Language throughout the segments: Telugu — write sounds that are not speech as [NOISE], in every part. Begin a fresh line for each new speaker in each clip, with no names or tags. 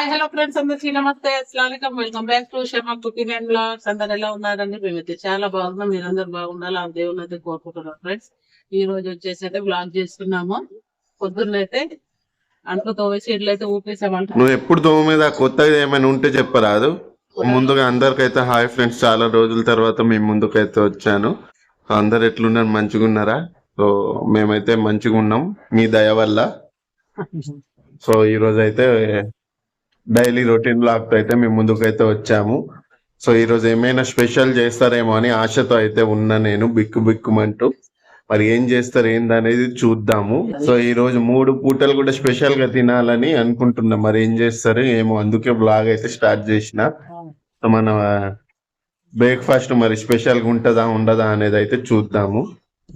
హాయ్ హలో ఫ్రెండ్స్ అందరికీ నమస్తే. అస్సలం welcome back to Shama cooking and blogs. అందరు ఎలా ఉన్నారండి? మేమైతే చాలా బాగున్నాం. మీరందరూ బాగుండాలి ఆ దేవుని అయితే కోరుకుంటున్నాం ఫ్రెండ్స్. ఈ రోజు వచ్చేసి అయితే బ్లాగ్ చేస్తున్నాము. పొద్దున్నైతే అంట్లు తోవేసి ఇడ్లు అయితే ఊపేసామంట.
నువ్వు ఎప్పుడు దోమ మీద కొత్తగా ఏమైనా ఉంటే చెప్పరాదు. ముందుగా అందరికైతే హాయ్ ఫ్రెండ్స్. చాలా రోజుల తర్వాత మేము ముందుకైతే వచ్చాను. అందరు ఎట్లున్నారు? మంచిగా ఉన్నారా? సో మేమైతే మంచిగా ఉన్నాం. మీ దయ వల్ల. [LAUGHS] సో ఈ రోజు అయితే డైలీ రొటీన్ బ్లాగ్తో అయితే మేము ముందుకైతే వచ్చాము. సో ఈ రోజు ఏమైనా స్పెషల్ చేస్తారేమో అని ఆశతో అయితే ఉన్నా నేను బిక్కు బిక్కుమంటూ. మరి ఏం చేస్తారు ఏందనేది చూద్దాము. సో ఈ రోజు మూడు పూటలు కూడా స్పెషల్గా తినాలని అనుకుంటున్నా. మరి ఏం చేస్తారు ఏమో అందుకే బ్లాగ్ అయితే స్టార్ట్ చేసిన. సో మన బ్రేక్ఫాస్ట్ మరి స్పెషల్గా ఉంటుందా ఉండదా అనేది అయితే చూద్దాము.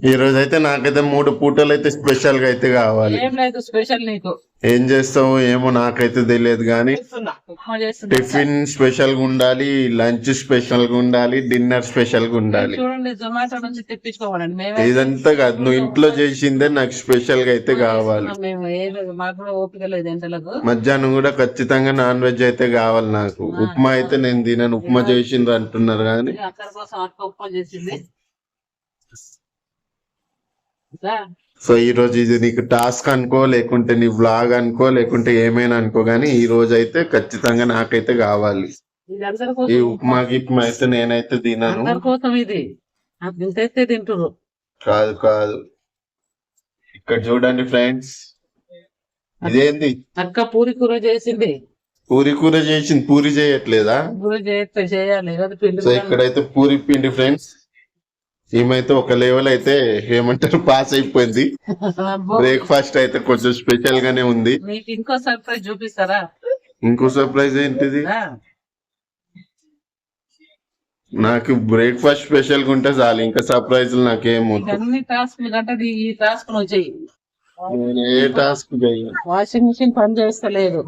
ఈ రోజు అయితే నాకైతే మూడు పూటలు అయితే స్పెషల్గా అయితే కావాలి.
ఏం లేదు స్పెషల్ నీకు.
ఏం చేస్తావు ఏమో నాకైతే తెలియదు కానీ టిఫిన్ స్పెషల్గా ఉండాలి లంచ్ స్పెషల్గా ఉండాలి డిన్నర్ స్పెషల్గా ఉండాలి.
చూడండి జొమాటో నుంచి తెప్పించుకోవాలండి. మేమే
ఇదంతా కాదు నువ్వు ఇంట్లో చేసిందే నాకు స్పెషల్గా అయితే కావాలి.
మేము? ఏం లేదు మాకు కూడా ఓపిక లేదు ఎంతలకు
మధ్యాహ్నం కూడా ఖచ్చితంగా నాన్ వెజ్ అయితే కావాలి నాకు. ఉప్మా అయితే నేను తినను ఉప్మా చేసిండ్రు అంటున్నారు కానీ
అందరి కోసం అక్క ఉప్మా చేసింది ఇంకా
సో ఈ రోజు ఇది నీకు టాస్క్ అనుకో లేకుంటే నీ వ్లాగ్ అనుకో లేకుంటే ఏమైనా అనుకో కానీ ఈ రోజు అయితే ఖచ్చితంగా నాకైతే కావాలి. ఈ ఉప్మా గిప్మా అయితే నేనైతే తినను.
అందరి కోసం ఇది. అది తింటే తింటురు
కాదు కాదు. ఇక్కడ చూడండి ఫ్రెండ్స్. ఇదేంది?
అక్క పూరి కూర చేసింది.
పూరి కూర చేసింది. పూరి చేయట్లేదా?
చేస్తే చేయాలి.
సో ఇక్కడైతే పూరి పిండి ఫ్రెండ్స్. ఈమైతే ఒక లెవెల్ అయితే ఏమంటారు పాస్ అయిపోయింది. బ్రేక్ఫాస్ట్ అయితే కొంచెం స్పెషల్ గానే ఉంది.
మీకు ఇంకో సర్ప్రైజ్ చూపిస్తారా?
ఇంకో సర్ప్రైజ్ ఏంటిది? నాకు బ్రేక్ఫాస్ట్ స్పెషల్గా ఉంటే చాలు ఇంకా సర్ప్రైజ్ నాకేం
అన్ని టాస్క్ కంటే ఈ టాస్క్ నువ్వు చెయ్యి.
నేను ఏ టాస్క్
వాషింగ్ మిషన్ పని చేస్తలేదు.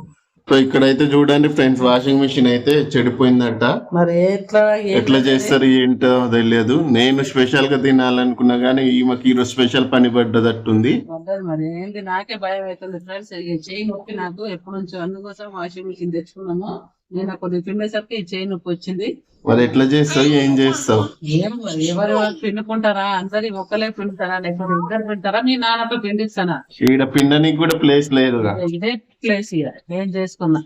సో ఇక్కడైతే చూడండి ఫ్రెండ్స్ వాషింగ్ మిషన్ అయితే చెడిపోయిందంట.
మరి ఎట్లా
ఎట్లా చేస్తారు ఏంటో తెలియదు. నేను స్పెషల్గా తినాలనుకున్నా కానీ ఈమెకి ఈరోజు స్పెషల్ పని పడ్డదట్టుంది.
మరి. ఏంటి నాకే భయం అవుతుంది. ఫ్రెండ్స్ చెయ్యి నొప్పి నాకు ఎప్పటి నుంచో. అందుకోసం వాషింగ్ మిషన్ తెచ్చుకున్నాము. నేను కొద్దిగా పిండేసరికి ఈ చెయ్యి నొప్పి వచ్చింది.
మరి ఎట్లా చేస్తావు? ఏం చేస్తావు?
ఏం ఎవరు పిండుకుంటారా అందరి ఒక్కలే పిండుతారా లేకపోతే ఇద్దరు పిండుతారా మీ నాన్నతో పిండిస్తానా
ఈడ పిండనికి కూడా ప్లేస్ లేదుగా
ఇదే ప్లేస్ ఇక నేను చేసుకున్నా.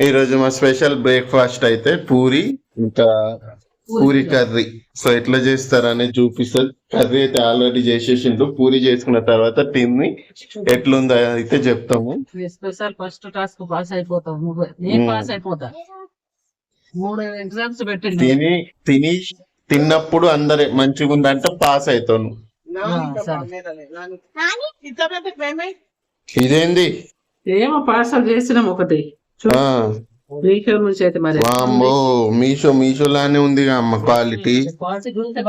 ఈ రోజు మా స్పెషల్ బ్రేక్ఫాస్ట్ అయితే పూరి ఇంకా పూరి కర్రీ. సో ఎట్లా చేస్తారని చూపిస్తుంది కర్రీ అయితే ఆల్రెడీ చేసేసిండ్రు. పూరి చేసుకున్న తర్వాత తిని ఎట్లుందో అయితే చెప్తాము.
స్పెషల్ ఫస్ట్ టాస్క్ పాస్ నేను
Hmm.
పాస్ అయిపోతా. మూడు ఎగ్జామ్స్ పెట్టింది
తిని తిని తిన్నప్పుడు అందరే మంచిగా ఉందంటే పాస్ అవుతాను ఇదేంది?
ఏమో పార్సల్ చేసినాం ఒకటి.
ఆ.
మీషో నుంచి అయితే మరి
వామ్మో మీషో మీషో లానే ఉంది అమ్మ క్వాలిటీ
క్వాలిటీ చూస్తే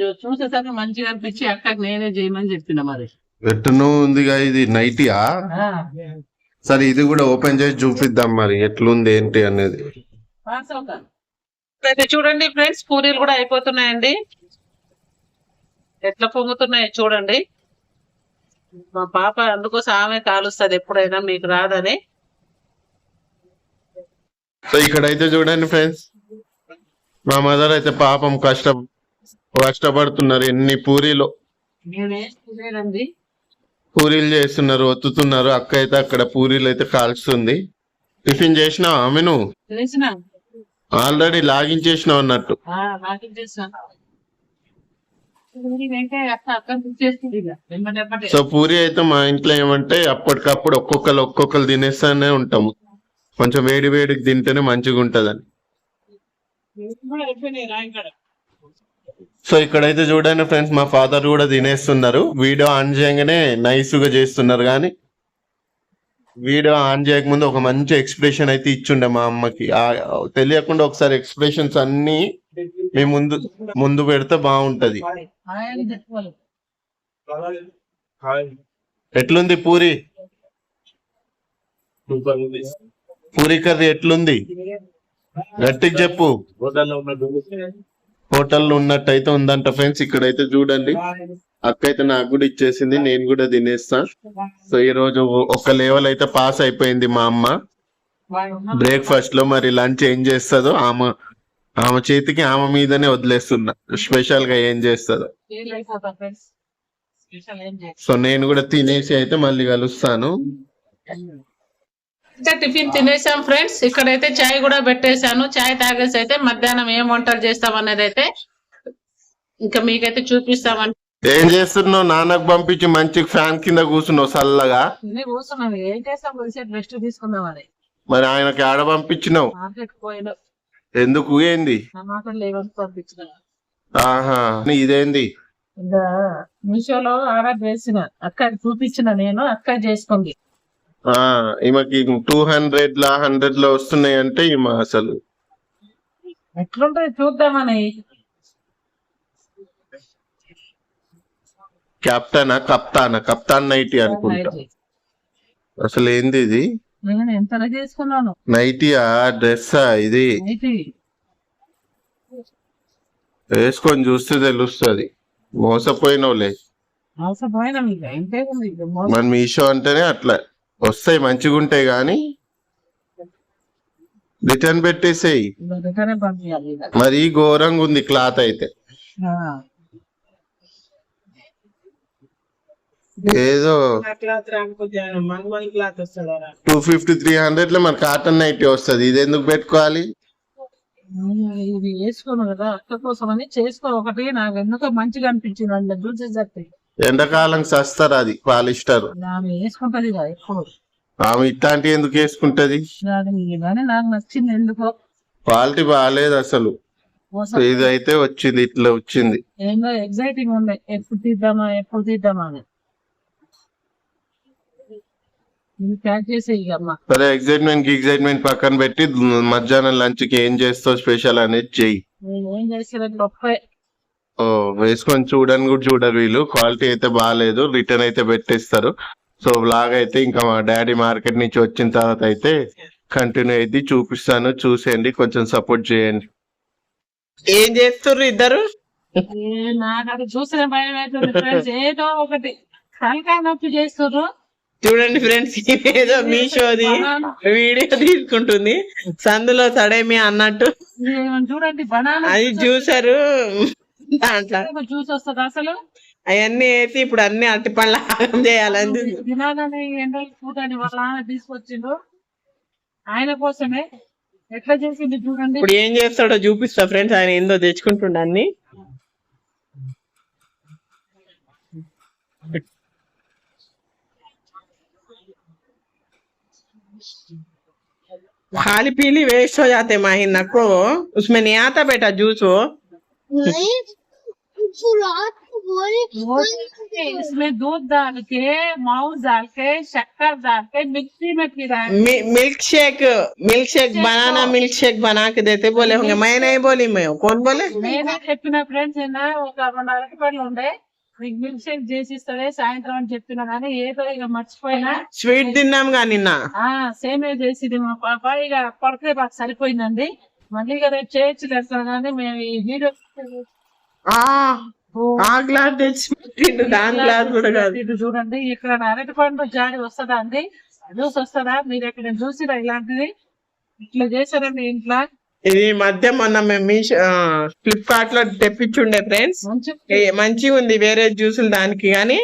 చూ- చూసేసరికి మంచిగా అనిపించి అక్కకి నేనే చేయమని చెప్పిన మరి.
ఎట్టునూ ఉందిగా ఇది నైటీయా? సరే ఇది కూడా ఓపెన్ చేసి చూపిద్దాం మరి ఎట్లుంది ఏంటి అనేది.
అయితే చూడండి ఫ్రెండ్స్ పూరీలు కూడా అయిపోతున్నాయండి. ఎట్లా పొంగుతున్నాయి చూడండి. మా పాప అందుకోసం ఆమె కాలుస్తుంది ఎప్పుడైనా మీకు రాదని.
సో ఇక్కడైతే చూడండి ఫ్రెండ్స్ మా మదర్ అయితే పాపం కష్ట కష్టపడుతున్నారు ఎన్ని పూరీలు. పూరీలు చేస్తున్నారు ఒత్తుతున్నారు. అక్క అయితే అక్కడ పూరీలు అయితే కాల్చుతుంది. టిఫిన్ చేసినావా ఆమె నువ్వు ఆల్రెడీ లాగిన్ చేసినావు అన్నట్టు. సో పూరి అయితే మా ఇంట్లో ఏమంటే అప్పటికప్పుడు ఒక్కొక్కరు ఒక్కొక్కరు తినేస్తానే ఉంటాము. కొంచెం వేడి వేడికి తింటేనే మంచిగా ఉంటదని. సో ఇక్కడైతే చూడండి ఫ్రెండ్స్ మా ఫాదర్ కూడా తినేస్తున్నారు. వీడియో ఆన్ చేయగానే నైస్గా చేస్తున్నారు కానీ వీడియో ఆన్ చేయకముందు ఒక మంచి ఎక్స్ప్రెషన్ అయితే ఇచ్చుండే మా అమ్మకి. ఆ తెలియకుండా ఒకసారి ఎక్స్ప్రెషన్స్ అన్ని మీ ముందు ముందు పెడితే బాగుంటది. ఎట్లుంది పూరి? పూరి కర్రీ ఎట్లుంది? గట్టిగా చెప్పు. హోటల్లో ఉన్నట్టయితే ఉందంట ఫ్రెండ్స్ ఇక్కడైతే చూడండి. అక్క అయితే నాకు కూడా ఇచ్చేసింది నేను కూడా తినేస్తా. సో ఈ రోజు ఒక లెవెల్ అయితే పాస్ అయిపోయింది మా అమ్మ. బ్రేక్ఫాస్ట్లో మరి లంచ్ ఏం చేస్తుందో ఆమె ఆమె చేతికి ఆమె మీదనే వదిలేస్తున్నా. స్పెషల్గా ఏం చేస్తుందో. సో నేను కూడా తినేసి అయితే మళ్ళీ కలుస్తాను.
ఇంకా టిఫిన్ తినేసాం ఫ్రెండ్స్. ఇక్కడైతే చాయ్ కూడా పెట్టేశాను. చాయ్ తాగేసి అయితే మధ్యాహ్నం ఏం వంటలు చేస్తాం అనేది అయితే ఇంకా మీకైతే చూపిస్తామని
ఏం చేస్తున్నావు? నాన్నకు పంపించి మంచి ఫ్యాన్ కింద కూర్చున్నావు చల్లగా.
కూర్చున్నాను. ఏం చేస్తాం? కొద్దిసేపు రెస్ట్ తీసుకుందామని
మరి ఆయనకి ఆడ పంపించినావు?
మార్కెట్ పోయిన.
ఎందుకు? ఏంది?
నా మాటలు లేవని పంపించిన
ఆహా. ఇదేంది?
ఇంకా మీషోలో ఆర్డర్ చేసిన అక్క చూపించిన నేను. అక్క చేసుకుంది
ఈమెకి టూ హండ్రెడ్ లా హండ్రెడ్లో వస్తున్నాయి అంటే ఈమె అసలు.
ఎట్లుంటది చూద్దామని.
కెప్టెనా కప్తానా? కప్తాన్ నైటీ అనుకుంటా. అసలు ఏంది ఇది?
నేను ఎంత చేసుకున్నాను?
నైటీయా? డ్రెస్సా ఇది? వేసుకొని చూస్తే తెలుస్తుంది. మోసపోయినవులే
మోసపోయినా
మన మీషో అంటేనే అట్లా. వస్తాయి మంచిగా ఉంటాయి కానీ రిటర్న్ పెట్టేసేయి. మరీ ఘోరంగా ఉంది క్లాత్ అయితే. ఏదో టూ ఫిఫ్టీ త్రీ హండ్రెడ్లో మన కాటన్ నైటీ వస్తుంది. ఇది ఎందుకు పెట్టుకోవాలి?
ఇది వేసుకోను కదా. అక్క కోసం అని చేసుకో. ఒకటి నాకు ఎందుకో మంచిగా అనిపించింది. చూసేసరికి.
ఎండాకాలం సస్తారు అది పాలిస్టర్.
ఆమె
ఇట్లాంటి ఎందుకు వేసుకుంటది? క్వాలిటీ బాగాలేదు అసలు. ఇది అయితే వచ్చింది ఇట్లా వచ్చింది.
ఎగ్జైటింగ్ ఉండే ఎప్పుడు తీద్దామా ఎప్పుడు తీద్దామా
సరే ఎగ్జైట్మెంట్కి ఎగ్జైట్మెంట్ పక్కన పెట్టి మధ్యాహ్నం లంచ్కి ఏం చేస్తావు స్పెషల్ అనేది చెయ్యి. వేసుకొని చూడని కూడా చూడరు వీళ్ళు. క్వాలిటీ అయితే బాగాలేదు రిటర్న్ అయితే పెట్టేస్తారు. సో బ్లాగ్ అయితే ఇంకా మా డాడీ మార్కెట్ నుంచి వచ్చిన తర్వాత అయితే కంటిన్యూ అయితే చూపిస్తాను. చూసేయండి. కొంచెం సపోర్ట్ చేయండి.
ఏం చేస్తుర్రు ఇద్దరు?
ఏ నాకు అది చూసిన భయం అవుతుంది ఫ్రెండ్స్ ఏదో ఒకటి తలకాయ నొప్పి చేస్తుర్రు.
చూడండి ఫ్రెండ్స్ ఏదో మీషోది వీడియో తీసుకుంటుంది. సందులో సడేమి అన్నట్టు.
చూడండి బనానా
అది చూసారు.
జ్యూస్ వస్తుంది అసలు
అవన్నీ వేసి ఇప్పుడు అన్ని అట్టి పళ్ళ ఆగం చేయాలని
తినాలని ఎండలు చూడండి వాళ్ళ ఆయన తీసుకొచ్చిండు ఆయన కోసమే ఎట్లా చేసింది చూడండి
ఇప్పుడు ఏం చేస్తాడో చూపిస్తా ఫ్రెండ్స్ ఆయన ఏందో తెచ్చుకుంటుండ అన్ని खाली पीली वेस्ट हो जाते माही नको उसमें नहीं आता बेटा जूस वो
नहीं फुलात बोले
वो इसमें दूध डाल के माउस डाल के शक्कर डाल के मिक्सी में पिराए
मि- मिल्क शेक मिल्क शेक बनाना मिल्क शेक बना के देते बोले होंगे मैं नहीं बोली मैं कौन बोले
నేనే చెప్పిన ఫ్రెండ్స్ నిన్న ఒక రెండు అరటి పళ్ళు ఉండే మీకు మిల్క్ షేక్ చేసి ఇస్తాడే సాయంత్రం అని చెప్పిన కానీ ఏదో ఇక మర్చిపోయినా
స్వీట్ తిన్నాం గా నిన్న
ఆ సేమే చేసింది మా పాప ఇక పడితే మాకు సరిపోయిందండి మళ్ళీ చేయొచ్చు లేదు కానీ మేము ఈ వీడియో
ఆ ఆ గ్లాస్ తెచ్చి పెట్టిండు దాని గ్లాస్ కూడా కాదు.
ఇది చూడండి ఇక్కడ అరటి పండు జాడి వస్తుందా అండి? జ్యూస్ వస్తుందా? మీరు ఎక్కడ చూసిరా ఇలాంటిది? ఇట్లా చేశారండి ఇంట్లో?
ఇది మధ్య మొన్న మేము మీ ఫ్లిప్కార్ట్లో తెప్పించుండే ఫ్రెండ్స్.
మంచి
మంచిగా ఉంది వేరే జ్యూసులు దానికి. కానీ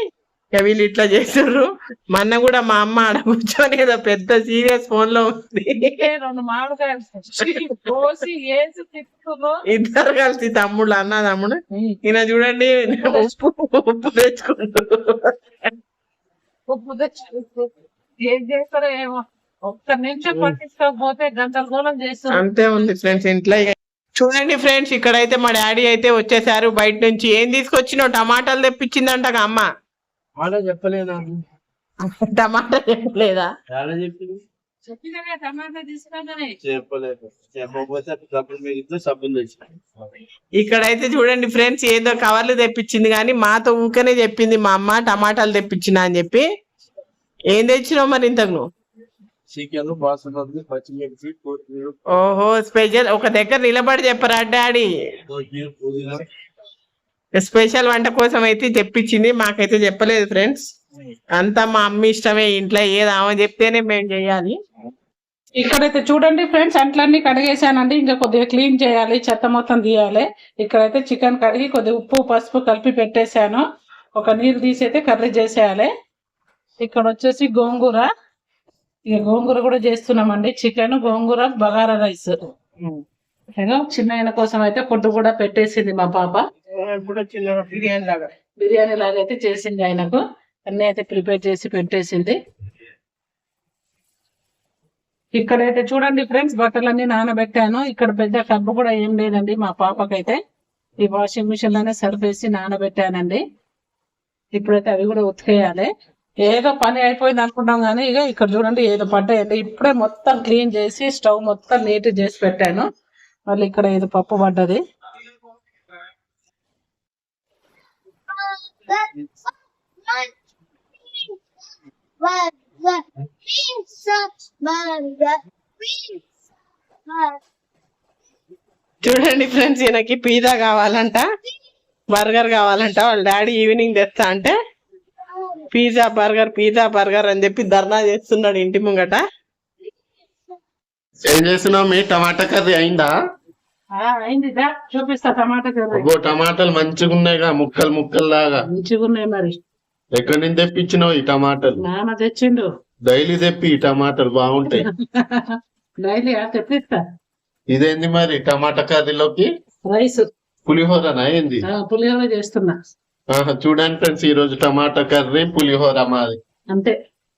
వీళ్ళు ఇట్లా చేస్తుర్రు మొన్న కూడా మా అమ్మ ఆడ కూర్చొని ఏదో పెద్ద సీరియస్ ఫోన్లో ఉంది ఇద్దరు కలిసి తమ్ముడు అన్న తమ్ముడు ఈయన చూడండి ఉప్పు ఉప్పు తెచ్చుకుంటూ
ఉప్పు ఏం చేస్తారో ఏమో. ఒక్క నిమిషం పట్టించుకోకపోతే గంటల చేస్తారు.
అంతే ఉంది ఫ్రెండ్స్ ఇంట్లో. చూడండి ఫ్రెండ్స్ ఇక్కడైతే మా డాడీ అయితే వచ్చేసారు బయట నుంచి. ఏం తీసుకొచ్చినావు టమాటాలు తెప్పించిందంట అమ్మ.
ఆడ చెప్పలేదా?
టమాటా చెప్పలేదా?
చాలా చెప్పింది?
టమాటా
చెప్పలేదు. చెప్పకపోతే డబ్బులు సబ్బులు
ఇక్కడైతే చూడండి ఫ్రెండ్స్ ఏదో కవర్లు తెప్పించింది కానీ మాతో ఊకనే చెప్పింది మా అమ్మ టమాటాలు తెప్పించిన అని చెప్పి. ఏం తెచ్చినావు మరి ఇంతకు నువ్వు
చికెన్ బాసుమతి పచ్చిమిర్చి కొత్తిమీర.
ఓహో స్పెషల్. ఒక దగ్గర నిలబడి చెప్పరా డాడీ? స్పెషల్ వంట కోసం అయితే తెప్పించింది మాకైతే చెప్పలేదు ఫ్రెండ్స్. అంతా మా అమ్మ ఇష్టమే ఇంట్లో ఏది ఆమె చెప్తేనే మేము చేయాలి.
ఇక్కడైతే చూడండి ఫ్రెండ్స్ అంట్లన్నీ కడిగేసానండి ఇంకా కొద్దిగా క్లీన్ చేయాలి చెత్త మొత్తం తీయాలి. ఇక్కడైతే చికెన్ కడిగి కొద్దిగా ఉప్పు పసుపు కలిపి పెట్టేశాను. ఒక నీరు తీసి అయితే కర్రీ చేసేయాలి. ఇక్కడ వచ్చేసి గోంగూర. ఇక గోంగూర కూడా చేస్తున్నామండి. Chicken gongura bagara rice. ఏదో చిన్న కోసం అయితే ఫుడ్ కూడా పెట్టేసింది మా పాప.
బిర్యానీ లాగా.
బిర్యానీ లాగా అయితే చేసింది ఆయనకు. అన్ని అయితే ప్రిపేర్ చేసి పెట్టేసింది. ఇక్కడైతే చూడండి ఫ్రెండ్స్ బట్టలన్నీ నానబెట్టాను. ఇక్కడ పెద్ద టబ్బు కూడా ఏం లేదండి మా పాపకైతే. ఈ వాషింగ్ మిషన్లోనే సరిపేసి నానబెట్టానండి. ఇప్పుడైతే అవి కూడా ఉతికేయాలి. ఏదో పని అయిపోయింది అనుకుంటాం కానీ ఇక ఇక్కడ చూడండి ఏదో పడ్డాయండి. ఇప్పుడే మొత్తం క్లీన్ చేసి స్టవ్ మొత్తం నీట్ చేసి పెట్టాను. మళ్ళీ ఇక్కడ ఏదో పప్పు పడ్డది.
చూడండి ఫ్రెండ్స్ ఈయనకి పిజ్జా కావాలంట బర్గర్ కావాలంట వాళ్ళ డాడీ ఈవినింగ్ తెస్తా అంటే పిజ్జా బర్గర్ పిజ్జా బర్గర్ అని చెప్పి ధర్నా చేస్తున్నాడు ఇంటి ముంగట.
ఏం చేస్తున్నావు మీ టమాటా కర్రీ అయిందా?
చూపిస్తా టమాటా
టమాటాలు మంచిగా ఉన్నాయిగా ముక్కలు ముక్కలు లాగా
మంచిగా ఉన్నాయి మరి.
ఎక్కడి నుంచి తెప్పించినావు ఈ టమాటాలు?
నాన్న తెచ్చిండు.
డైలీ తెప్పి ఈ టమాటాలు బాగుంటాయి. [LAUGHS]
డైలీ తెప్పిస్తా.
ఇదేంది మరి టమాటా కర్రీలోకి?
రైస్.
పులిహోరనా ఏంది?
పులిహోర చేస్తున్నా.
చూడండి ఫ్రెండ్స్ ఈ రోజు టమాటా కర్రీ పులిహోర మాది.
అంతే.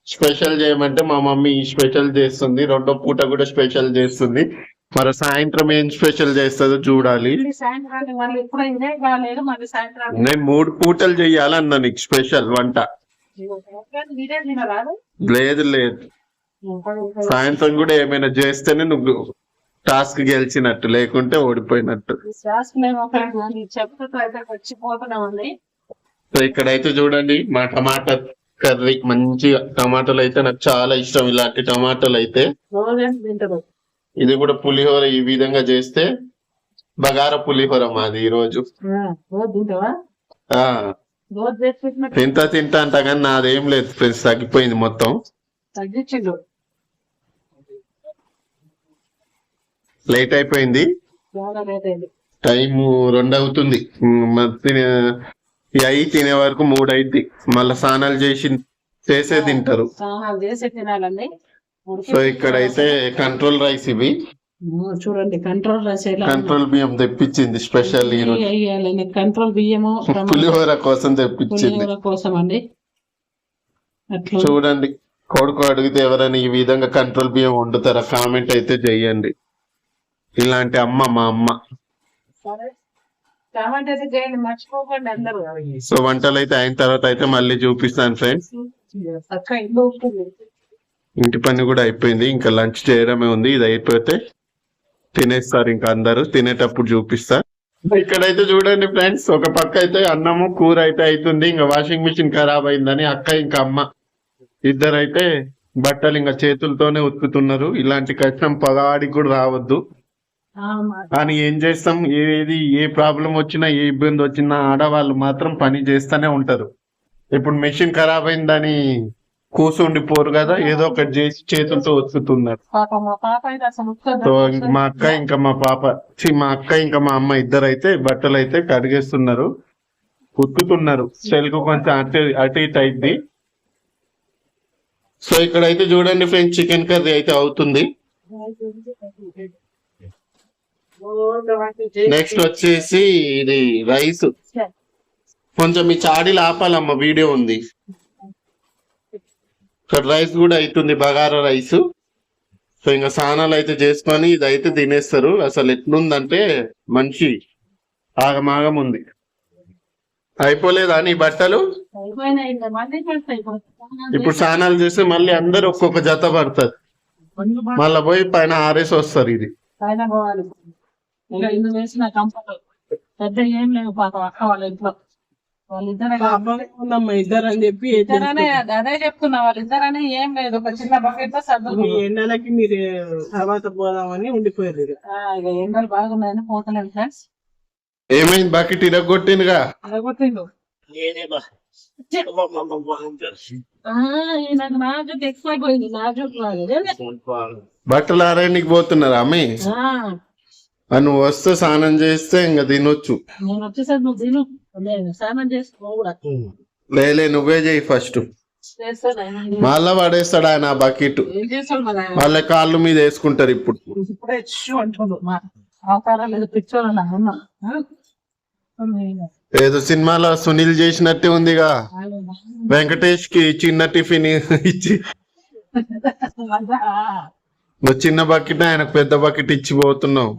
స్పెషల్ చేయమంటే మా మమ్మీ స్పెషల్ చేస్తుంది. రెండో పూట కూడా స్పెషల్ చేస్తుంది. మరి సాయంత్రం ఏం స్పెషల్ చేస్తుందో చూడాలి.
మళ్ళీ సాయంత్రానికి మళ్ళీ ఇప్పుడు ఇదే కాలేదు మళ్ళీ సాయంత్రానికి
నేను మూడు పూటలు చెయ్యాలన్నా నీకు స్పెషల్ వంట.
తినరాదు
లేదు లేదు. సాయంత్రం కూడా ఏమైనా చేస్తేనే నువ్వు టాస్క్ గెలిచినట్టు లేకుంటే ఓడిపోయినట్టు.
చెప్పుతో అయితే వచ్చిపోతున్నామండి
సో ఇక్కడైతే చూడండి మా టమాటా కర్రీ మంచిగా టమాటాలు అయితే నాకు చాలా ఇష్టం ఇలాంటి టమాటాలు అయితే. ఇది కూడా పులిహోర ఈ విధంగా చేస్తే బగార పులిహోర మాది ఈ రోజు తింటా తింటా అంట కానీ నాదేం లేదు ఫ్రెండ్స్ తగ్గిపోయింది మొత్తం. లేట్ అయిపోయింది. టైం రెండు అవుతుంది. అయి తినే వరకు మూడు అయింది మళ్ళా స్నానాలు చేసి చేసే తింటారు.
చేసి తినాలండి.
సో ఇక్కడైతే కంట్రోల్ రైస్ ఇవి.
చూడండి కంట్రోల్ రైస్
కంట్రోల్ బియ్యం తెప్పించింది స్పెషల్
కంట్రోల్ బియ్యము
పులిహోర కోసం తెప్పించింది.
కోసం అండి
చూడండి కొడుకు అడిగితే ఎవరైనా ఈ విధంగా కంట్రోల్ బియ్యం వండుతారా కామెంట్ అయితే చెయ్యండి ఇలాంటి అమ్మ మా అమ్మ.
సరే. కామెంట్ అయితే చేయండి మర్చిపోకండి అందరూ.
సో వంటలు అయితే అయిన తర్వాత అయితే మళ్ళీ చూపిస్తాను ఫ్రెండ్స్ ఇంటి పని కూడా అయిపోయింది. ఇంకా లంచ్ చేయడమే ఉంది. ఇది అయిపోతే తినేస్తారు ఇంకా అందరూ. తినేటప్పుడు చూపిస్తా. ఇక్కడైతే చూడండి ఫ్రెండ్స్ ఒక పక్క అయితే అన్నము కూర అయితే అవుతుంది ఇంకా వాషింగ్ మిషన్ ఖరాబ్ అయిందని అక్క ఇంకా అమ్మ ఇద్దరైతే బట్టలు ఇంకా చేతులతోనే ఉతుకుతున్నారు. ఇలాంటి కష్టం పగాడికి కూడా రావద్దు. కానీ ఏం చేస్తాం? ఏది ఏ ప్రాబ్లం వచ్చినా ఏ ఇబ్బంది వచ్చినా ఆడవాళ్ళు మాత్రం పని చేస్తూనే ఉంటారు. ఇప్పుడు మెషిన్ ఖరాబ్ అయిందని కూర్చుండి పోరు కదా ఏదో ఒకటి చేసి చేతులతో ఉతుకుతున్నారు.
పాప మా అయితే
మా అక్క ఇంకా మా పాప మా అక్క ఇంకా మా అమ్మ ఇద్దరు అయితే బట్టలు అయితే కడిగేస్తున్నారు ఉతుకుతున్నారు. సెల్కు కొంచెం అటు అటు ఇటు అయింది సో ఇక్కడైతే చూడండి ఫ్రెండ్స్ చికెన్ కర్రీ అయితే అవుతుంది. నెక్స్ట్ వచ్చేసి ఇది రైస్. కొంచెం ఈ చాడీలు ఆపాలమ్మ వీడియో ఉంది. ఇక్కడ రైస్ కూడా అవుతుంది బగారా రైస్. సో ఇంకా స్నానాలు అయితే చేసుకొని ఇది అయితే తినేస్తారు. అసలు ఎట్లుందంటే మనిషి ఆగమాగం ఉంది. అయిపోలేదా నీ బట్టలు?
ఇప్పుడు.
స్నానాలు చేస్తే మళ్ళీ అందరు ఒక్కొక్క జత పడుతుంది మళ్ళీ పోయి పైన ఆరేసి వస్తారు ఇది.
పెద్ద ఏం లేవు పాప అక్క వాళ్ళ ఇంట్లో.
ఇద్దరు అని చెప్పి
ఇద్దరనే అదే చెప్తున్నా వాళ్ళిద్దరనే ఏం లేదు. ఒక చిన్న బకెట్తో
మీ
సర్దుకు
ఎండలకి మీరు తర్వాత పోదామని ఉండిపోయారు ఇక.
ఇక ఎండలు బాగున్నాయని పోతలేము ఫ్రెండ్స్
ఏమైంది బకెట్ ఇరగొట్టిందిగా?
అదొకటిండు నాకు నాజుకు ఎక్కువ పోయింది నాజుకు
బట్టలు ఆరేనికి పోతున్నారా అమ్మి? నువ్వు వస్తే స్నానం చేస్తే ఇంకా తినొచ్చు.
నేను వచ్చేసరికి నువ్వు తిను. స్నానం
లేలే నువ్వే చేయి ఫస్ట్. మళ్ళా పడేస్తాడు ఆయన ఆ బకెట్? వాళ్ళ కాళ్ళు మీద వేసుకుంటారు ఇప్పుడు.
ఏదో
సినిమాలో సునీల్ చేసినట్టే ఉందిగా. వెంకటేష్కి చిన్న టిఫిన్ ఇచ్చి. నువ్వు చిన్న బకెట్ ఆయనకు పెద్ద బకెట్ ఇచ్చి పోతున్నావు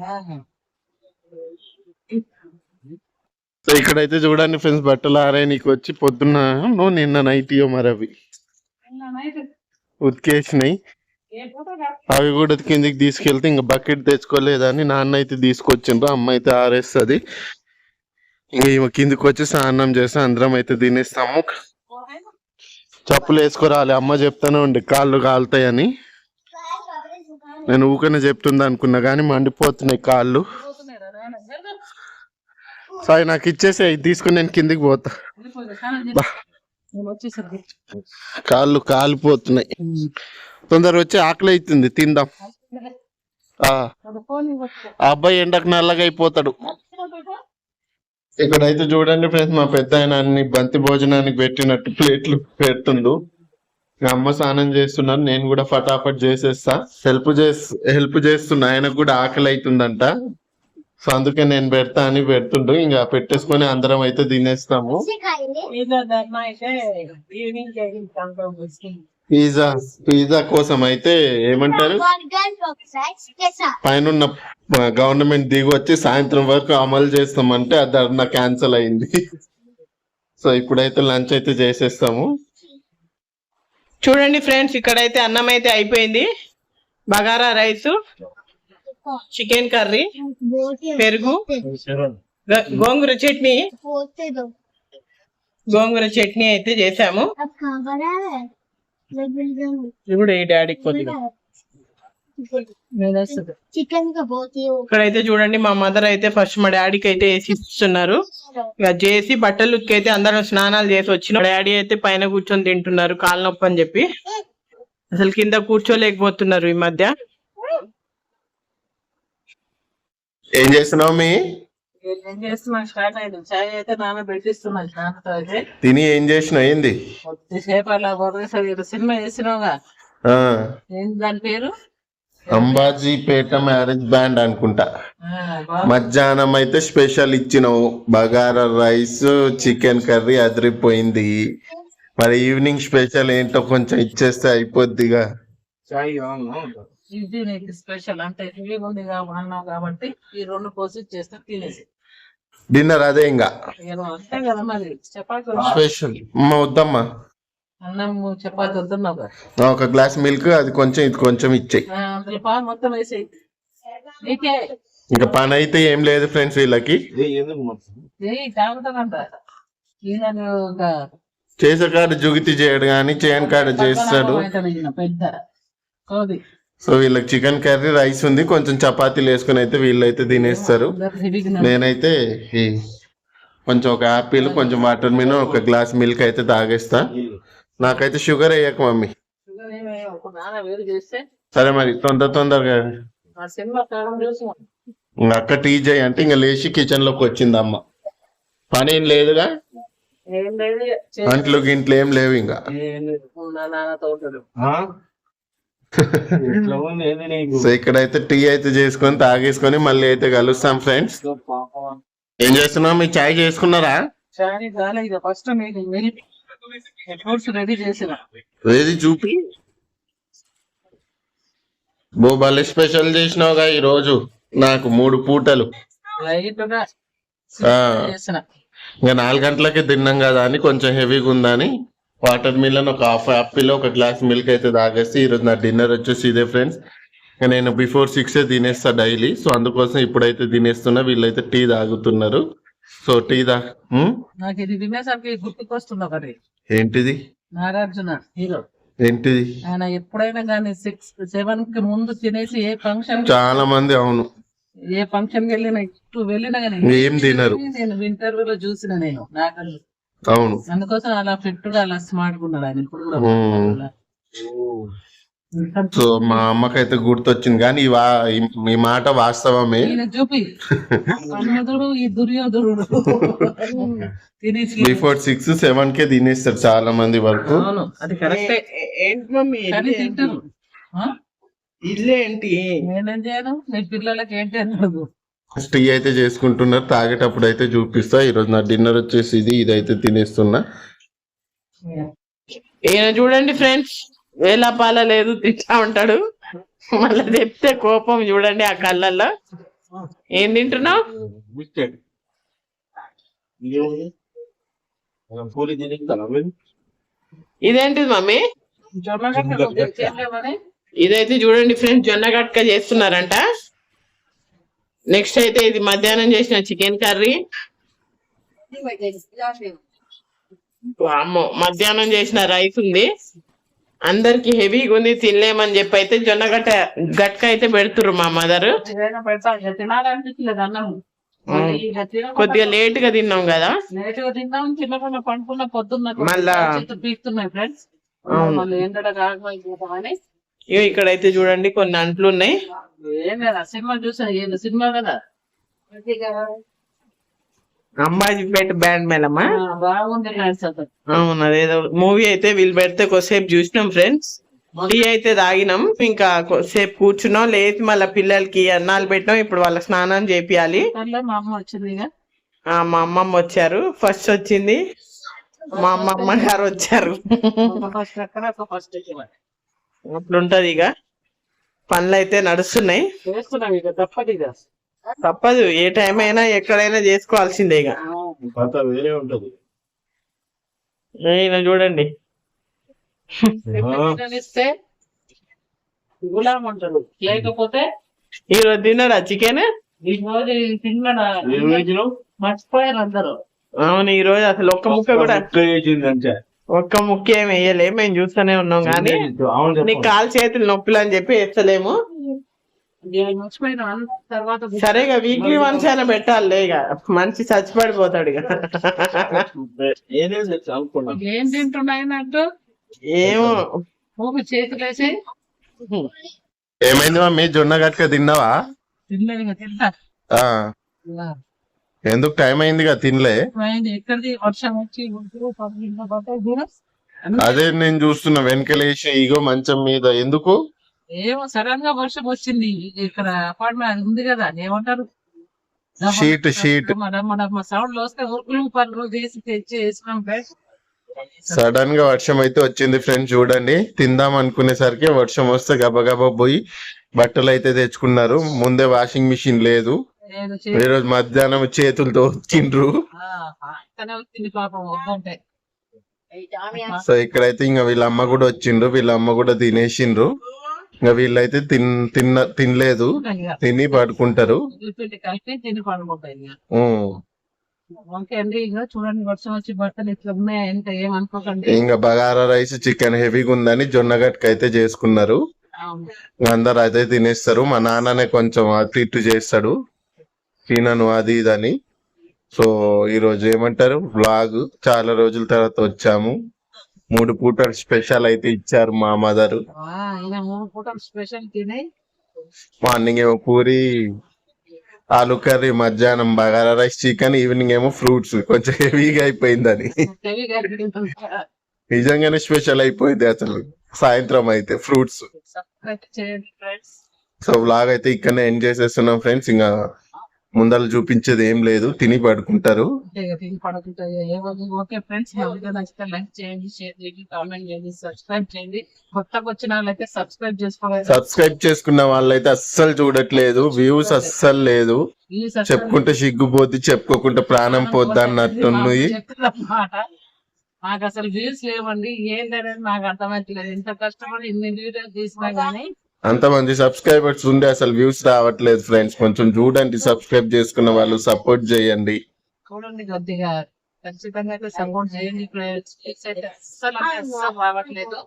సో ఇక్కడైతే చూడండి ఫ్రెండ్స్ బట్టలు ఆరాయి నీకు వచ్చి పొద్దున్న నువ్వు నిన్న నైట్ మరి అవి. ఉతికేసినాయి. అవి కూడా కిందికి తీసుకెళ్తే ఇంకా బకెట్ తెచ్చుకోలేదని నాన్న అయితే తీసుకొచ్చిండ్రు అమ్మ అయితే ఆరేస్తుంది. ఇంకా ఈమె కిందికి వచ్చి స్నానం చేస్తే అందరం అయితే తినేస్తాము. చెప్పులు వేసుకోరాలి అమ్మ చెప్తానే ఉండే కాళ్ళు కాలుతాయని. నేను ఊకనే చెప్తుంది అనుకున్నా కానీ మండిపోతున్నాయి కాళ్ళు. సాయి నాకు ఇచ్చేసి అవి తీసుకుని నేను కిందికి పోతా. కాళ్ళు కాలిపోతున్నాయి తొందర వచ్చి ఆకలి అవుతుంది తిందాం. ఆ. అబ్బాయి ఎండకు నల్లగా అయిపోతాడు. ఇక్కడైతే చూడండి ఫ్రెండ్స్ మా పెద్ద ఆయన అన్ని బంతి భోజనానికి పెట్టినట్టు ప్లేట్లు పెడుతుండు. అమ్మ స్నానం చేస్తున్నారు నేను కూడా ఫటాఫట్ చేసేస్తా. హెల్ప్ చేస్ హెల్ప్ చేస్తున్నా ఆయనకు కూడా ఆకలి అవుతుందంట. సో అందుకే నేను పెడతా అని పెడుతుండు ఇంకా పెట్టేసుకొని అందరం అయితే తినేస్తాము.
పిజ్జా
పిజ్జా కోసం అయితే ఏమంటారు? పైన గవర్నమెంట్ దిగి వచ్చి సాయంత్రం వరకు అమలు చేస్తామంటే అది ధర్నా క్యాన్సిల్ అయింది. సో ఇప్పుడైతే లంచ్ అయితే చేసేస్తాము.
చూడండి ఫ్రెండ్స్ ఇక్కడైతే అన్నం అయితే అయిపోయింది. బగారా రైస్. చికెన్ కర్రీ పెరుగు గోంగూర చట్నీ. గోంగూర చట్నీ అయితే చేసాము. ఇప్పుడు ఈ డాడీ కొద్దిగా ఇక్కడైతే చూడండి మా మదర్ అయితే ఫస్ట్ మా డాడీకి అయితే వేసి ఇస్తున్నారు. ఇక చేసి బట్టలు అయితే అందరం స్నానాలు చేసి వచ్చిన. డాడీ అయితే పైన కూర్చొని తింటున్నారు కాళ్ళ నొప్పి అని చెప్పి. అసలు కింద కూర్చోలేకపోతున్నారు ఈ మధ్య.
ఏం చేస్తున్నావు మీ?
ఏం చేస్తున్నా? స్టార్ట్ అయింది చాయ్ అయితే నాన్న పెట్టిస్తున్నా నాన్నతో అయితే
తిని ఏం చేసినావు ఏంది?
సినిమా చేసినావుగా.
ఆ.
ఏంటి దాని పేరు?
అంబాజీపేట మ్యారేజ్ బ్యాండ్ అనుకుంటా. మధ్యాహ్నం అయితే స్పెషల్ ఇచ్చినావు. బగారా రైస్ చికెన్ కర్రీ అదిరిపోయింది. మరి ఈవినింగ్ స్పెషల్ ఏంటో కొంచెం ఇచ్చేస్తే అయిపోద్దిగా.
ఇది నీకు స్పెషల్ అంటే హెవీగా ఉంది కాబట్టి అన్నావు కాబట్టి ఈ రెండు పోసి చేస్తే తినేసి.
డిన్నర్ అదే ఇంకా
ఇక నువ్వు అంతే కదా మరి. చపాతి వద్దు.
స్పెషల్ అమ్మ వద్దమ్మా.
అన్నం చపాతి వద్దున్నావు కదా.
ఆ, ఒక గ్లాస్ మిల్క్ అది కొంచెం ఇది కొంచెం ఇచ్చేయి
అందులో పాలు మొత్తం వేసేయి. నీకే.
ఇంకా పని అయితే ఏం లేదు ఫ్రెండ్స్ వీళ్ళకి. చేసే కాడ జుగితి చేయడు కానీ చేయని కాడ చేస్తాడు.
పెద్ద.
సో వీళ్ళకి చికెన్ కర్రీ రైస్ ఉంది. కొంచెం చపాతీలు వేసుకుని అయితే వీళ్ళైతే తినేస్తారు. నేనైతే ఈ కొంచెం ఒక యాపిల్ కొంచెం వాటర్ మీద ఒక గ్లాస్ మిల్క్ అయితే తాగేస్తా. నాకైతే షుగర్ వేయక మమ్మీ.
షుగర్ ఏమి ఒక నాన్న వేరు చేస్తే
సరే మరి తొందర తొందరగా. అక్క టీ చేయి అంటే ఇంకా లేచి కిచెన్లోకి వచ్చింది అమ్మ. పని ఏం లేదుగా? అంట్లు గింట్లు ఏం లేవు ఇంకా. సో ఇక్కడైతే టీ అయితే చేసుకొని తాగేసుకొని మళ్ళీ అయితే కలుస్తాం ఫ్రెండ్స్. ఏం చేస్తున్నావు? మీ చాయ్ చేసుకున్నారా?
ఫస్ట్ రెడీ చేసిన.
ఏది చూపి? బో భలే స్పెషల్ చేసినావుగా ఈ రోజు నాకు మూడు పూటలు. ఇంకా నాలుగు గంటలకే తిన్నాం కదా అని కొంచెం హెవీగా ఉందని. వాటర్ మిలన్ ఒక హాఫ్ యాపిల్ ఒక గ్లాస్ మిల్క్ అయితే తాగేసి ఈరోజు నా డిన్నర్ వచ్చేసి ఇదే ఫ్రెండ్స్. నేను బిఫోర్ సిక్స్ తినేస్తా డైలీ. సో అందుకోసం ఇప్పుడైతే తినేస్తున్నా వీళ్ళైతే టీ తాగుతున్నారు. సో టీ
ఒకటి.
ఏంటిది?
నాగార్జున హీరో.
ఏంటిది?
ఆయన ఎప్పుడైనా కానీ సిక్స్ సెవెన్కి ముందు తినేసి ఏ ఫంక్షన్
చాలా మంది అవును.
ఏ ఫంక్షన్కి వెళ్ళినా ఇటు వెళ్ళినా కానీ
ఏం తినరు.
నేను ఇంటర్వ్యూలో చూసిన నేను నాగార్జున.
అవును.
అందుకోసం అలా ఫిట్గా అలా స్మార్ట్గా ఉన్నాడు ఆయన. ఇప్పుడు కూడా.
సో మా అమ్మకైతే గుర్తొచ్చింది కానీ ఈ మాట వాస్తవమే.
చూపి. ఈ
బిఫోర్ సిక్స్ సెవెన్ కే తినేస్తారు చాలా మంది వరకు.
అవును అది కరెక్టే.
ఏ- ఏంటి మమ్మీ?
కానీ తింటారు. ఆ?
ఇల్లు ఏంటి
నేనేం చేయను? నీ పిల్లలకి ఏంటి అన్నాడు.
టీ అయితే చేసుకుంటున్నారు తాగేటప్పుడు అయితే చూపిస్తా. ఈ రోజు నా డిన్నర్ వచ్చేసి ఇది ఇదైతే తినేస్తున్నా.
ఈయన చూడండి ఫ్రెండ్స్ వేలా పాల లేదు తింటా ఉంటాడు. మళ్ళీ చెప్తే కోపం చూడండి ఆ కళ్ళల్లో. ఏం తింటున్నావు? ఇదేంటిది మమ్మీ? ఇదైతే చూడండి ఫ్రెండ్స్ జొన్న గట్క చేస్తున్నారంట. నెక్స్ట్ అయితే ఇది మధ్యాహ్నం చేసిన చికెన్ కర్రీ. అమ్మో మధ్యాహ్నం చేసిన రైస్ ఉంది. అందరికి హెవీగా ఉంది తినలేమని చెప్పి అయితే జొన్న గట్ట గట్క అయితే పెడుతుర్రు మా మదర్. కొద్దిగా లేట్గా తిన్నాం కదా.
లేటుగా తిన్నాం తినకుండా పండుకున్న పొద్దున్న
మళ్ళా-
ఫ్రెండ్స్.
ఇగో ఇక్కడైతే చూడండి కొన్ని అంట్లు ఉన్నాయి
ఏం లేదా సినిమా చూసా ఏం సినిమా కదా?
అమ్మాయి పెట్టి బ్యాండ్ మేళమా?
బాగుంది
అవును అదేదో మూవీ అయితే వీళ్ళు పెడితే కొద్దిసేపు చూసినాం ఫ్రెండ్స్. టీ అయితే తాగినాం ఇంకా కొద్దిసేపు కూర్చున్నాం లేచి మళ్ళీ పిల్లలకి అన్నాలు పెట్టినాం ఇప్పుడు వాళ్ళ స్నానం చేపియాలి.
మా అమ్మ వచ్చింది
మా అమ్మమ్మ వచ్చారు ఫస్ట్ వచ్చింది. మా అమ్మమ్మ గారు వచ్చారు. అట్లుంటది ఇక పనులు అయితే నడుస్తున్నాయి
తప్పదు
ఏ టైం అయినా ఎక్కడైనా చేసుకోవాల్సిందే ఇక.
వేరే ఉంటది.
ఈయన చూడండి.
చికెన్ ఇస్తే గులాం ఉంటాడు. లేకపోతే
ఈ రోజు తిన్నాడా చికెన్?
ఈ రోజు తిన్నాడా? మర్చిపోయారు అందరూ.
అవును ఈ రోజు అసలు ఒక్క ముక్క కూడా ఒక్క ముక్క ఏమి వేయలే మేము చూస్తూనే ఉన్నాం కానీ
అవును
నీ కాలు చేతులు నొప్పులు అని చెప్పి వేస్తలేము.
ఇక
సరేగా వీక్లీ వన్స్ అయినా పెట్టాలి ఇక. మనిషి చచ్చిపడిపోతాడు ఇక.
ఏం తింటున్నాయనంటూ
ఏమో.
చేతులేసి
ఏమైంది మమ్మీ జొన్న గట్క తిన్నావా?
తినలేదు తింటా.
ఆ. ఎందుకు టైం అయిందిగా తినలే? అదే నేను చూస్తున్నా వెనకలేసి ఇగో మంచం మీద. ఎందుకు?
ఏమో సడన్గా వర్షం వచ్చింది. ఇక్కడ అపార్ట్మెంట్ ఉంది కదా ఏమంటారు?
Sheet sheet.
మన మన సౌండ్ వస్తే ఉరుకులు పనులు తీసి తెచ్చి వేసినాం
సడన్గా వర్షం అయితే వచ్చింది ఫ్రెండ్స్ చూడండి. తిందాం అనుకునేసరికి వర్షం వస్తే గబగబా పోయి బట్టలు అయితే తెచ్చుకున్నారు. ముందే వాషింగ్ మిషన్ లేదు. ఈ రోజు మధ్యాహ్నం చేతులతో తిండ్రు. సో ఇక్కడైతే ఇంకా వీళ్ళ అమ్మ కూడా వచ్చిండ్రు. వీళ్ళ అమ్మ కూడా తినేసిండ్రు. ఇంకా వీళ్ళైతే తిన్ తిన్న తినలేదు. తిని పడుకుంటారు.
ఇక.
బగారా రైస్ చికెన్ హెవీగా ఉందని జొన్న గట్క అయితే చేసుకున్నారు. అందరు అదే తినేస్తారు. మా నాన్ననే కొంచెం అటు ఇటు చేస్తాడు. తినను అది ఇదని సో ఈ రోజు ఏమంటారు? బ్లాగ్ చాలా రోజుల తర్వాత వచ్చాము. మూడు పూటలు స్పెషల్ అయితే ఇచ్చారు మా మదర్.
స్పెషల్ తిని?
మార్నింగ్ ఏమో పూరి ఆలు కర్రీ మధ్యాహ్నం బగారా రైస్ చికెన్ ఈవినింగ్ ఏమో ఫ్రూట్స్. కొంచెం హెవీగా అయిపోయిందని. నిజంగానే స్పెషల్ అయిపోయింది అసలు. సాయంత్రం అయితే ఫ్రూట్స్. సో వ్లాగ్ అయితే ఇక్కడనే ఎండ్ చేసేస్తున్నాం ఫ్రెండ్స్ ఇంకా ముందర చూపించేది ఏం లేదు తిని పడుకుంటారు.
తిని ఓకే ఫ్రెండ్స్ మా వీడియో నచ్చితే లైక్ చేయండి షేర్ చేయండి కామెంట్ చేయండి సబ్స్క్రైబ్ చేయండి. కొత్తగా వచ్చిన వాళ్ళైతే సబ్స్క్రైబ్ చేసుకోవాలి.
సబ్స్క్రైబ్ చేసుకున్న వాళ్ళైతే అస్సలు చూడట్లేదు వ్యూస్ అస్సలు లేదు. చెప్పుకుంటే సిగ్గుపోద్ది చెప్పుకోకుంటే ప్రాణం పోద్ది
చెప్తున్నమాట నాకు అసలు వ్యూస్ లేవండి ఏంటనేది నాకు అర్థమవుతలేదు ఎంత కష్టపడి ఇన్ని వీడియోస్ తీసినా గానీ
అంతమంది సబ్స్క్రైబర్స్ ఉండే అసలు వ్యూస్ రావట్లేదు ఫ్రెండ్స్ కొంచెం చూడండి సబ్స్క్రైబ్ చేసుకున్న వాళ్ళు సపోర్ట్ చేయండి.
చూడండి కొద్దిగా. ఖచ్చితంగా అయితే సపోర్ట్ చేయండి ఫ్రెండ్స్ Views అయితే అస్సలు అంటే అస్సలు రావట్లేదు.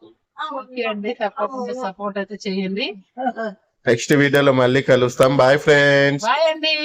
ఓకే అండి తప్పకుండా సపోర్ట్ అయితే చేయండి.
నెక్స్ట్ వీడియోలో మళ్ళీ కలుస్తాం. బాయ్ ఫ్రెండ్స్
బాయ్ అండి.